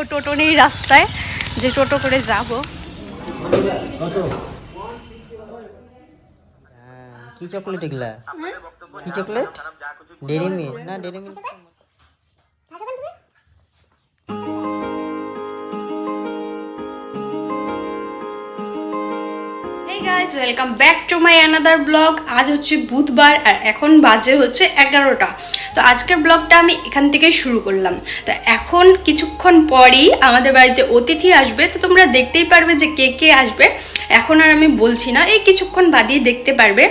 একটাও টোটো নেই রাস্তায় যে টোটো করে যাব। হ্যাঁ, কি চকলেট এগুলা? কি চকলেট ডেরি মিল্ক না Dairy Milk guys welcome back to my another blog আজ হচ্ছে বুধবার আর এখন বাজে হচ্ছে এগারোটা। তো আজকের ব্লগটা আমি এখান থেকে শুরু করলাম। তো এখন কিছুক্ষণ পরই আমাদের বাড়িতে অতিথি আসবে, তো তোমরা দেখতেই পারবে যে কে কে আসবে। এখন আর আমি বলছি না, এই কিছুক্ষণ বাদেই দেখতে পারবে।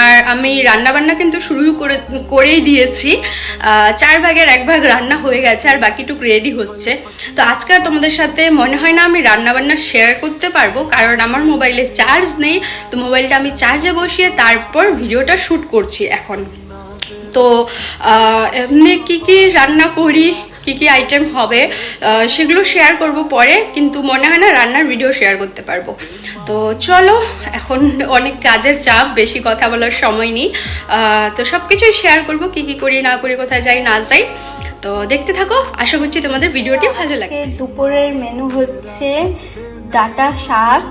আর আমি রান্না বান্না কিন্তু শুরু করে, করেই দিয়েছি। চার ভাগের এক ভাগ রান্না হয়ে গেছে আর বাকিটুক রেডি হচ্ছে। তো আজকে তোমাদের সাথে মনে হয় না আমি রান্না বান্না শেয়ার করতে পারব, কারণ আমার মোবাইলে চার্জ নেই। তো মোবাইলটা আমি চার্জে বসিয়ে তারপর ভিডিওটা শ্যুট করছি এখন। তো এমনি কি কি রান্না করি কি কি আইটেম হবে সেগুলো শেয়ার করব পরে কিন্তু মনে হয় না রান্নার ভিডিও শেয়ার করতে পারব। তো চলো এখন অনেক কাজের চাপ বেশি কথা বলার সময় নেই। তো সব কিছুই শেয়ার করব কি কি করি না করি কোথায় যাই না যাই। তো দেখতে থাকো আশা করছি তোমাদের ভিডিওটি ভালো লাগে দুপুরের মেনু হচ্ছে ডাটা শাক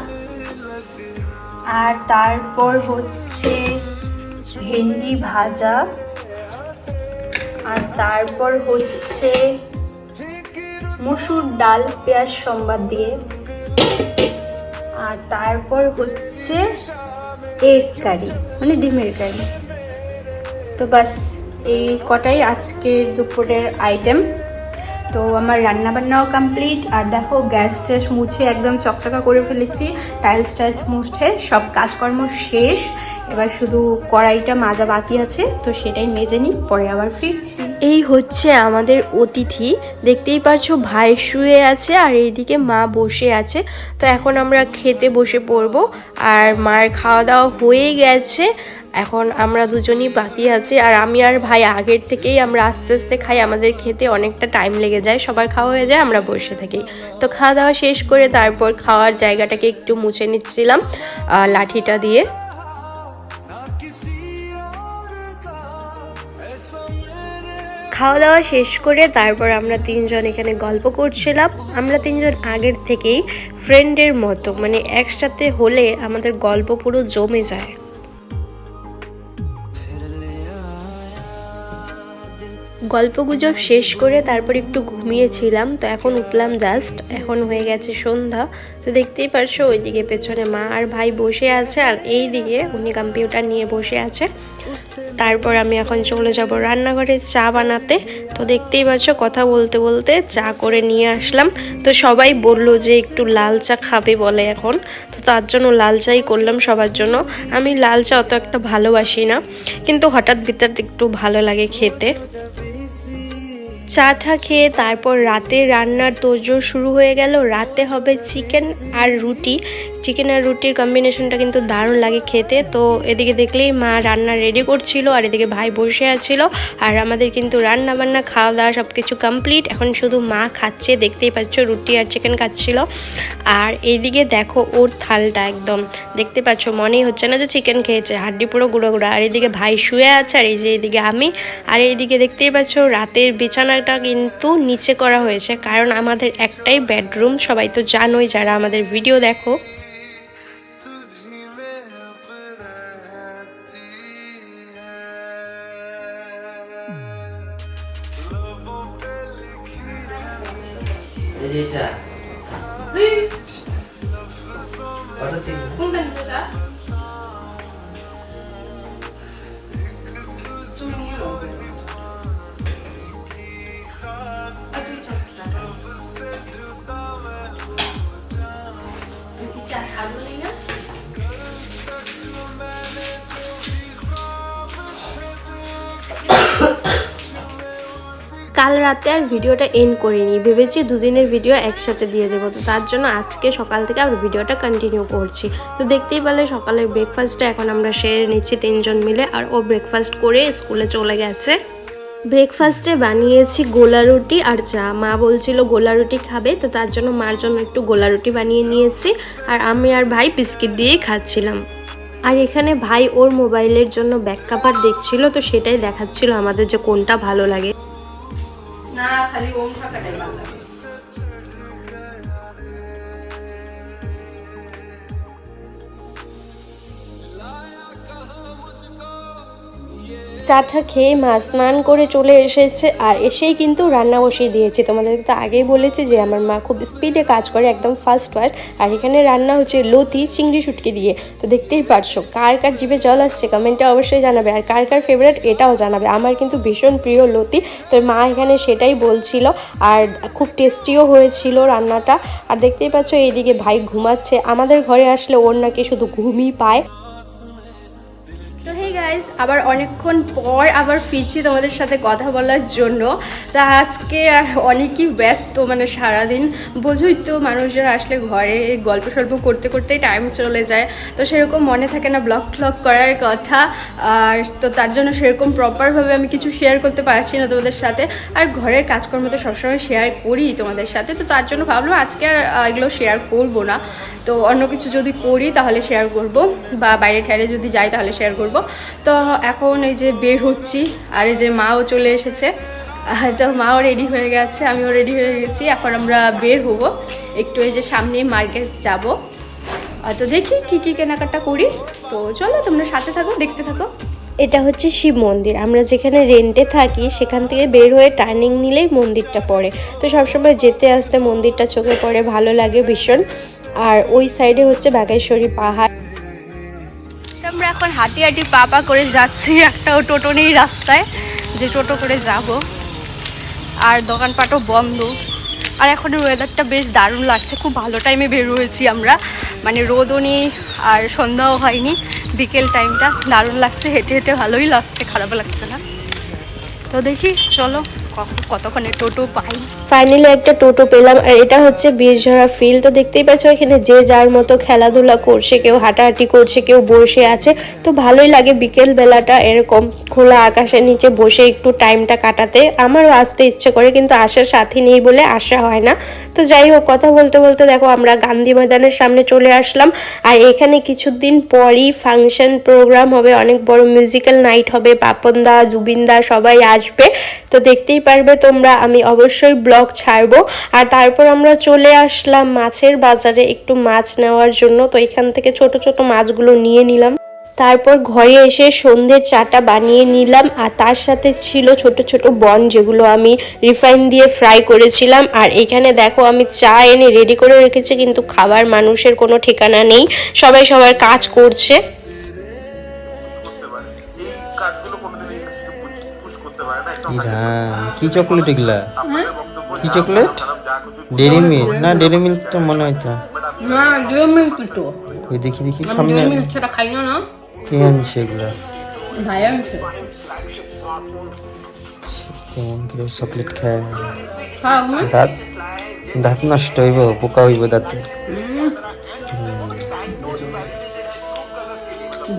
আর তারপর হচ্ছে ভেন্ডি ভাজা। আর তারপর হচ্ছে মসুর ডাল পেঁয়াজ সম্বাদ দিয়ে। আর তারপর হচ্ছে এগ কারি মানে ডিমের কারি। তো বাস, এই কটাই আজকের দুপুরের আইটেম তো আমার রান্না বান্নাও কমপ্লিট আর দেখো গ্যাস ট্যাস মুছে একদম চকচকা করে ফেলেছি টাইলস টাইলস মুছে, সব কাজকর্ম শেষ। এবার শুধু কড়াইটা মাজা বাকি আছে, তো সেটাই মেজে নিই, পরে আবার ফিরছি। এই হচ্ছে আমাদের অতিথি। দেখতেই পাচ্ছ ভাই শুয়ে আছে আর এইদিকে মা বসে আছে। তো এখন আমরা খেতে বসে পড়ব। আর মার খাওয়া দাওয়া হয়ে গেছে। এখন আমরা দুজনই বাকি আছি। আর আমি আর ভাই আগের থেকেই আমরা আস্তে আস্তে খাই। আমাদের খেতে অনেকটা টাইম লেগে যায়। সবার খাওয়া হয়ে যায়, আমরা বসে থাকি। তো খাওয়া দাওয়া শেষ করে তারপর খাওয়ার জায়গাটাকে একটু মুছে নিচ্ছিলাম লাঠিটা দিয়ে। খাওয়া দাওয়া শেষ করে তারপর আমরা তিনজন এখানে গল্প করছিলাম। আমরা তিনজন আগের থেকেই ফ্রেন্ডের মতো মানে একসাথে হলে আমাদের গল্প পুরো জমে যায়। গল্পগুজব শেষ করে তারপর একটু ঘুমিয়েছিলাম, তো এখন উঠলাম জাস্ট এখন হয়ে গেছে সন্ধ্যা। তো দেখতেই পারছ ওইদিকে পেছনে মা আর ভাই বসে আছে, আর এই দিকে উনি কম্পিউটার নিয়ে বসে আছে। তারপর আমি এখন চলে যাব রান্নাঘরে চা বানাতে। তো দেখতেই পারছ কথা বলতে বলতে চা করে নিয়ে আসলাম। তো সবাই বলল যে একটু লাল চা খাবে বলে এখন। তো তার জন্য লাল চাই করলাম সবার জন্য। আমি লাল চা অত একটা ভালোবাসি না, কিন্তু হঠাৎ ভিতর একটু ভালো লাগে খেতে। চা টা খেয়ে তারপর রাতে রান্নার তোজো শুরু হয়ে গেল। রাতে হবে চিকেন আর রুটি। চিকেন আর রুটির কম্বিনেশনটা কিন্তু দারুণ লাগে খেতে। তো এদিকে দেখলেই মা রান্না রেডি করছিল আর এদিকে ভাই বসে আছিল। আর আমাদের কিন্তু রান্না বান্না খাওয়া দাওয়া সব কিছু কমপ্লিট এখন শুধু মা খাচ্ছে, দেখতেই পাচ্ছ রুটি আর চিকেন খাচ্ছিল। আর এইদিকে দেখো ওর থালটা একদম। দেখতে পাচ্ছ মনেই হচ্ছে না যে চিকেন খেয়েছে, হাড্ডি পুরো গুঁড়ো গুঁড়ো। আর এইদিকে ভাই শুয়ে আছে আর এই যে এইদিকে আমি। আর এইদিকে দেখতেই পাচ্ছ রাতের বিছানাটা কিন্তু নিচে করা হয়েছে। কারণ আমাদের একটাই বেডরুম সবাই তো জানোই যারা আমাদের ভিডিও দেখো। এই যে এটা অর্ডার দিন কাল রাতে আর ভিডিওটা এন্ড করিনি। ভেবেছি দুদিনের ভিডিও একসাথে দিয়ে দেবো। তো তার জন্য আজকে সকাল থেকে আবার ভিডিওটা কন্টিনিউ করছি। তো দেখতেই পেলে সকালের ব্রেকফাস্টটা এখন আমরা সেরে নিচ্ছি তিনজন মিলে। আর ও ব্রেকফাস্ট করে স্কুলে চলে গেছে। ব্রেকফাস্টে বানিয়েছি গোলা রুটি আর চা। মা বলছিল গোলা রুটি খাবে। তো তার জন্য মার জন্য একটু গোলা রুটি বানিয়ে নিয়েছি। আর আমি আর ভাই বিস্কিট দিয়েই খাচ্ছিলাম। আর এখানে ভাই ওর মোবাইলের জন্য ব্যাক কাভার দেখছিল। তো সেটাই দেখাচ্ছিল আমাদের যে কোনটা ভালো লাগে। না খালি ওম থাকাটাই ভালো লাগে চাটা খেয়ে মা স্নান করে চলে এসেছে, আর এসেই কিন্তু রান্না বসিয়ে দিয়েছে। তোমাদের তো আগেই বলেছি যে আমার মা খুব স্পিডে কাজ করে, একদম ফাস্ট ফাস্ট আর এখানে রান্না হচ্ছে লতি, চিংড়ি শুটকি দিয়ে। তো দেখতেই পারছ, কার কার জিভে জল আসছে কমেন্টে অবশ্যই জানাবে, আর কার কার ফেভারিট এটাও জানাবে। আমার কিন্তু ভীষণ প্রিয় লতি, তো মা এখানে সেটাই বলছিল, আর খুব টেস্টিও হয়েছিল রান্নাটা। আর দেখতেই পাচ্ছ, এইদিকে ভাই ঘুমাচ্ছে। আমাদের ঘরে আসলে ওর নাকি শুধু ঘুমই পায়। গাইস আবার অনেকক্ষণ পর আবার ফিরছি তোমাদের সাথে কথা বলার জন্য। তা আজকে আর অনেকই ব্যস্ত মানে সারাদিন বোঝই তো মানুষজন আসলে ঘরে গল্প সল্প করতে করতেই টাইম চলে যায়। তো সেরকম মনে থাকে না ব্লগ ট্লগ করার কথা। আর তো তার জন্য সেরকম প্রপারভাবে আমি কিছু শেয়ার করতে পারছি না তোমাদের সাথে। আর ঘরের কাজকর্ম তো সবসময় শেয়ার করি তোমাদের সাথে। তো তার জন্য ভাবলাম আজকে আর এগুলো শেয়ার করব না। তো অন্য কিছু যদি করি তাহলে শেয়ার করব বা বাইরে ঠাইরে যদি যাই তাহলে শেয়ার করব। তো এখন এই যে বের হচ্ছি আর এই যে মাও চলে এসেছে। তো মাও রেডি হয়ে গেছে, আমিও রেডি হয়ে গেছি। এখন আমরা বের হব, একটু এই যে সামনে মার্কেট যাব। তো দেখি কি কি কেনাকাটা করি। তো চলো তোমরা সাথে থাকো, দেখতে থাকো। এটা হচ্ছে শিব মন্দির। আমরা যেখানে রেন্টে থাকি, সেখান থেকে বের হয়ে টার্নিং নিলেই মন্দিরটা পড়ে। তো সবসময় যেতে আসতে মন্দিরটা চোখে পড়ে, ভালো লাগে ভীষণ। আর ওই সাইডে হচ্ছে বাঘেশ্বরী পাহাড়। আমরা এখন হাঁটি হাঁটি পা পা করে যাচ্ছি, একটা টোটো নেই রাস্তায়, যে টোটো করে যাব। আর দোকানপাটও বন্ধ। আর এখন ওয়েদারটা বেশ দারুণ লাগছে, খুব ভালো টাইমে বের হয়েছি আমরা। মানে রোদও নেই, আর সন্ধ্যাও হয়নি, বিকেল টাইমটা দারুণ লাগছে, হেঁটে হেঁটে ভালোই লাগছে খারাপ লাগছে না। তো দেখি, চলো। কতক্ষণে টোটো পাই? ফাইনালি একটা টোটো পেলাম, আর এটা হচ্ছে বীরঝরা ফিল তো দেখতেই পাচ্ছ এখানে যে যার মতো খেলাধুলা করছে, কেউ হাঁটাহাঁটি করছে, কেউ বসে আছে। তো ভালোই লাগে বিকেল বেলাটা এরকম খোলা আকাশের নিচে বসে একটু টাইমটা কাটাতে। আমারও আসতে ইচ্ছে করে, কিন্তু আসার সাথী নেই বলে আসা হয় না। তো যাই হোক, কথা বলতে বলতে দেখো আমরা গান্ধী ময়দানের সামনে চলে আসলাম। আর এখানে কিছুদিন পরই ফাংশন প্রোগ্রাম হবে, অনেক বড় মিউজিক্যাল নাইট হবে, পাপনদা, জুবিনদা সবাই আসবে। তো দেখতেই পারবে তোমরা, আমি অবশ্যই ব্লগ ছাড়বো। আর তারপর আমরা চলে আসলাম মাছের বাজারে একটু মাছ নেওয়ার জন্য। তো এখান থেকে ছোট ছোট মাছগুলো নিয়ে নিলাম। তারপর ঘরে এসে সন্ধ্যের চাটা বানিয়ে নিলাম আর তার সাথে ছিল ছোট ছোট বন যেগুলো আমি রিফাইন দিয়ে ফ্রাই করেছিলাম। আর এখানে দেখো আমি চা এনে রেডি করে রেখেছি কিন্তু খাবার মানুষের কোনো ঠিকানা নেই। সবাই সবার কাজ করছে। করতে পারে এই কাজগুলো কোনোদিন ইন্ডাস্ট্রিকে পুশ করতে পারে না একটা ইরাম কি চকলেট এগুলা? কি চকলেট ডেরি মিল্ক না ডেরি মিল্ক তো মনে হয়তো না ডিও মিল্ক তো দেখি দেখি সামনে ডিও মিল্ক ছাড়া খাই না? না কে আনছে এগুলা ভাই আনছে কেমন কেউ চকলেট খায় হ্যাঁ হুম দাঁত দাঁত নষ্ট হইব পোকা হইব দাঁতে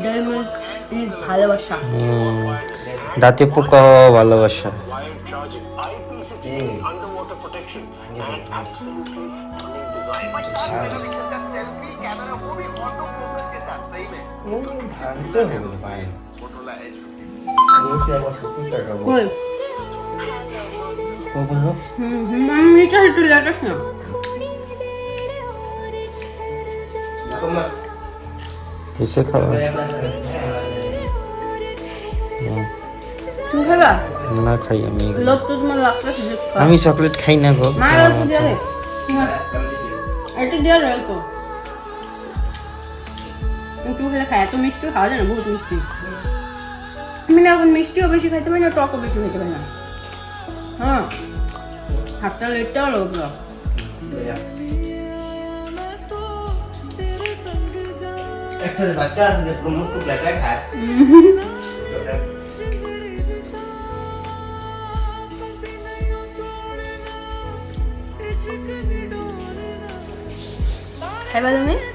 ডিও মিল্ক ইজ ভালোবাসা হুম, দাঁতে পোকা হওয়া ভালোবাসা কই হুম হুম আমি এটা একটু লেটাস না এসে খাওয়া তুমি খাবা? না খাই আমি। এগুলো। তো তোমার লাগতে আমি চকলেট খাই না গো। মা অল্প দিয়ে দে এটা দিয়ে দে অল্প একটু খেলে খাই এত মিষ্টি খাওয়া যায় না বহুত মিষ্টি আমি না এখন মিষ্টিও বেশি খাইতে পারি না টকও বেশি খাইতে পারি না হ্যাঁ হাতটা লেটটা হলো ওগুলো খাইবা তুমি হাসো কেন হাসো কেন তুমি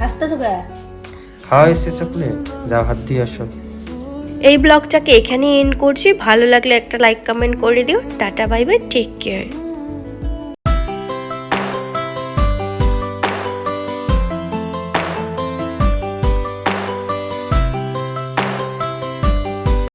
হাসতেছো কে? খাওয়া এসে চকলেট যাও হাত দিয়ে আসো। এই ব্লগটাকে এখানেই এন্ড করছি। ভালো লাগলে একটা লাইক কমেন্ট করে দিও। Tata bye bye take care